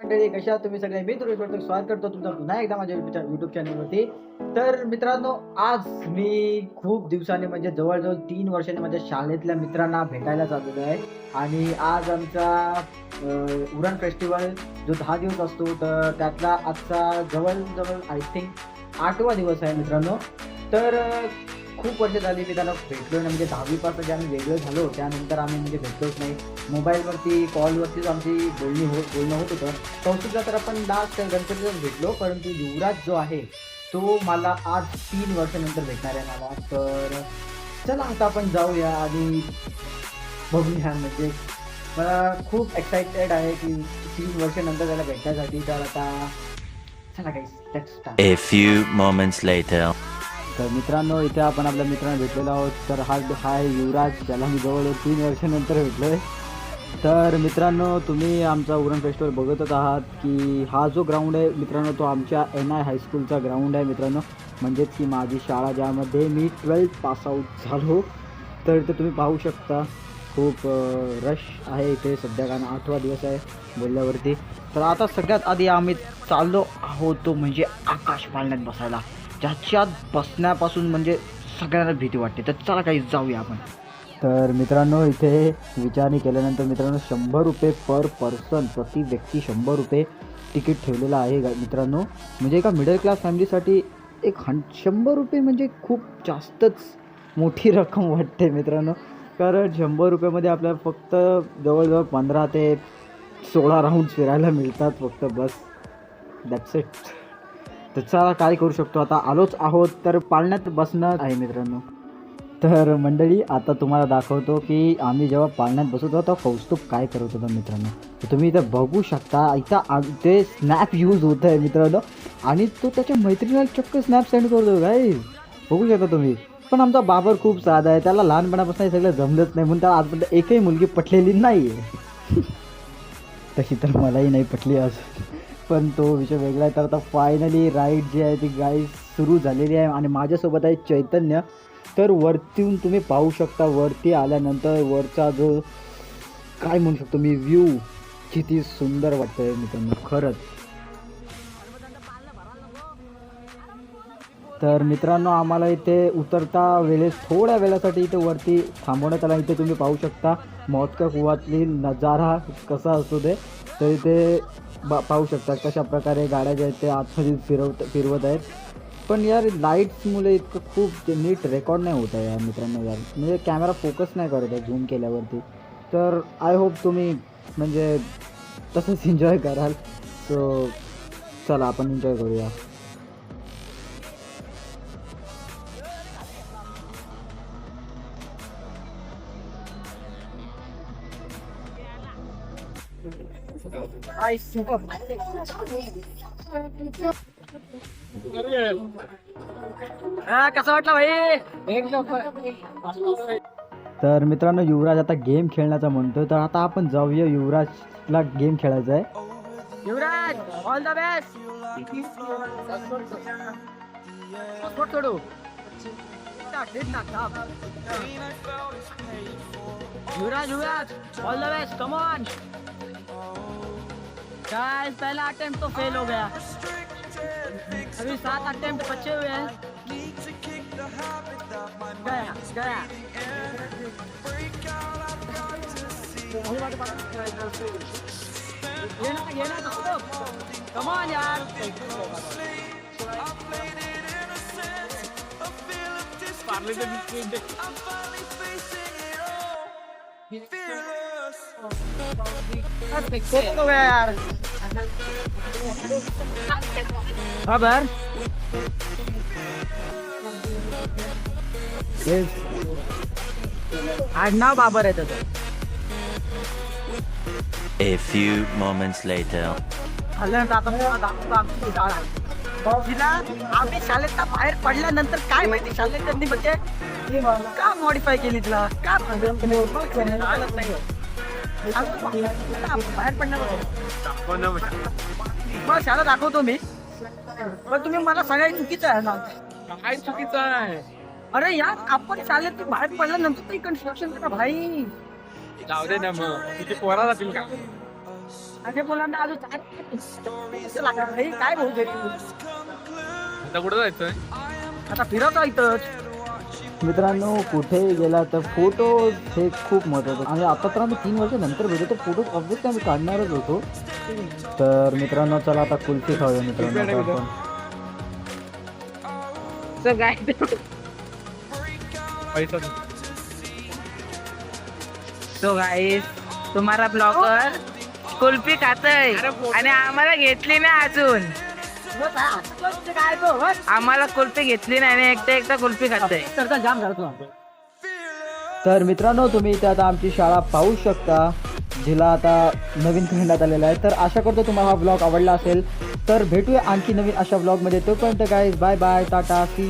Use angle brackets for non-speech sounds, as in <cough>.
मंडळी कशा तुम्ही सगळे? मी तुला स्वागत करतो तुमचा पुन्हा एकदा माझ्या युट्यूब चॅनलवरती तर मित्रांनो आज मी खूप दिवसांनी म्हणजे जवळजवळ तीन वर्षांनी माझ्या शाळेतल्या मित्रांना भेटायला चाललेलो आहे आणि आज आमचा उरण फेस्टिवल जो दहा दिवस असतो तर त्यातला आजचा जवळजवळ आय थिंक आठवा दिवस आहे मित्रांनो. तर खूप वर्ष झाली मी त्याला भेटलो नाही. म्हणजे दहावीपासून जे आम्ही वेगळं झालो त्यानंतर आम्ही म्हणजे भेटलोच नाही. मोबाईलवरती कॉलवरतीच आमची बोलणी हो बोलणं होत होतं. संस्कृतला तर आपण लास्ट गणपतीलाच भेटलो परंतु युवराज जो आहे तो मला आज तीन वर्षानंतर भेटणार आहे मला. तर चला आता आपण जाऊया आणि बघूया. म्हणजे मला खूप एक्साइटेड आहे की तीन वर्षानंतर त्याला भेटण्यासाठी. तर आता चला काही A few moments later. तर मित्रांनो इथे आपण आपल्या मित्रांना भेटलेलो आहोत. तर हा हा आहे युवराज ज्याला मी जवळ तीन वर्षानंतर भेटलो आहे तर मित्रांनो तुम्ही आमचा उरण फेस्टिवल बघतच आहात की हा जो ग्राउंड आहे मित्रांनो तो आमच्या एन आय हायस्कूलचा ग्राउंड आहे मित्रांनो. म्हणजेच की माझी शाळा ज्यामध्ये मी ट्वेल्थ पासआउट झालो. तर इथे तुम्ही पाहू शकता खूप रश आहे इथे. सध्या कारण आठवा दिवस आहे बोलल्यावरती. तर आता सगळ्यात आधी आम्ही चाललो आहोत तो म्हणजे आकाश पाळण्यात बसायला. ज्याच्यात बसण्यापासून म्हणजे सगळ्यांना भीती वाटते. तर चला काही जाऊया आपण. तर मित्रांनो इथे विचारणी केल्यानंतर मित्रांनो शंभर रुपये पर पर्सन प्रति व्यक्ती शंभर रुपये तिकीट ठेवलेलं आहे मित्रांनो. म्हणजे एका मिडल क्लास फॅमिलीसाठी एक हं शंभर रुपये म्हणजे खूप जास्तच मोठी <laughs> रक्कम वाटते मित्रांनो. कारण शंभर रुपयामध्ये आपल्याला फक्त जवळजवळ पंधरा ते सोळा राऊंड फिरायला मिळतात फक्त बस. दॅट्स इट त्याचा काय करू शकतो? आता आलोच आहोत तर पाळण्यात बसणं आहे मित्रांनो. तर मंडळी आता तुम्हाला दाखवतो की आम्ही जेव्हा पाळण्यात बसत होतो तेव्हा कौस्तुभ काय करत होतो मित्रांनो? तर तुम्ही इथं बघू शकता इथं आ- ते स्नॅप यूज होत आहे मित्रांनो. आणि तो त्याच्या मैत्रिणीला चक्क स्नॅप सेंड करतो काय बघू शकता तुम्ही. पण आमचा बाबर खूप साधा आहे त्याला लहानपणापासून हे सगळं जमलंच नाही म्हणून त्याला आजपर्यंत एकही मुलगी पटलेली नाही आहे <laughs> तशी तर मलाही नाही पटली असं पण तो विषय वेगळा आहे. तर आता फायनली राईड जी आहे ती गाईड सुरू झालेली आहे आणि माझ्यासोबत आहे चैतन्य. तर वरतीहून तुम्ही पाहू शकता वरती आल्यानंतर वरचा जो काय म्हणू शकतो मी व्ह्यू किती सुंदर वाटतंय मित्रांनो खरंच. तर मित्रांनो आम्हाला इथे उतरता वेळेस थोड्या वेळासाठी इथे वरती थांबवण्यात आला. इथे तुम्ही पाहू शकता मौतका कुवातली नजारा कसा असतो ते तर इथे बा पाहू शकता कशा प्रकारे गाड्या ज्या आहेत ते आतमध्ये फिरवत फिरवत आहेत. पण यार लाईट्समुळे इतकं खूप ते नीट रेकॉर्ड नाही होत आहे यार मित्रांनो यार. म्हणजे कॅमेरा फोकस नाही करत आहे झूम केल्यावरती. तर आय होप तुम्ही म्हणजे तसंच एन्जॉय कराल. सो चला आपण एन्जॉय करूया. कसं वाटलं भाई तर मित्रांनो युवराज आता गेम खेळण्याचा म्हणतोय. तर आता आपण जाऊया युवराजला गेम खेळायचा आहे. युवराज ऑल द बेस्ट सोडू. Yuvraj Yuvraj all the best come guys पहला अटेम्प्ट तो फेल हो गया। अभी सात अटेम्प्ट बचे हुए हैं। गया गया। ये ना ये ना कम ऑन यार। फेल हो गया यार खबर आडनाव बाबर आहे त्याचं A few moments later. आल्यानंतर आता मला दाखवतो आमची शाळा. तिला आम्ही शाळेत बाहेर पडल्यानंतर काय माहिती शाळेत त्यांनी म्हणजे का मॉडीफाय केली तिला का आलंच नाही. बाहेर पडणार मग शाळा दाखवतो मी. पण तुम्ही मला सगळ्या चुकीचं आहे ना. काय चुकीचं आहे? अरे यार आपण शाळेत बाहेर पडल्यानंतर ते कन्स्ट्रक्शन करा भाई. जाऊ दे ना मग. तिथे पोरा जातील का? आणि मुलांना अजून काय लागणार काय भाऊ घरी? आता कुठं जायचंय? आता फिरवतो इथंच. मित्रांनो कुठेही गेला तर फोटो हे खूप महत्त्वाचं आणि आता तर आम्ही तीन वर्ष नंतर भेटलो तर फोटो ऑब्विसली आम्ही काढणारच होतो. तर मित्रांनो चला आता कुल्फी खाऊया मित्रांनो आपण. तो गाईस <laughs> तुम्हाला ब्लॉगर कुल्फी खातय. आणि आम्हाला घेतली नाही अजून. आम्हाला कुल्फी घेतली नाही आणि एकटा एकटा कुल्फी खाते जाम तर मित्रांनो तुम्ही इथे आता आमची शाळा पाहू शकता जिला आता नवीन खंडात आलेला आहे. तर आशा करतो तुम्हाला हा ब्लॉग आवडला असेल. तर भेटूया आणखी नवीन अशा ब्लॉगमध्ये तोपर्यंत guys bye bye tata see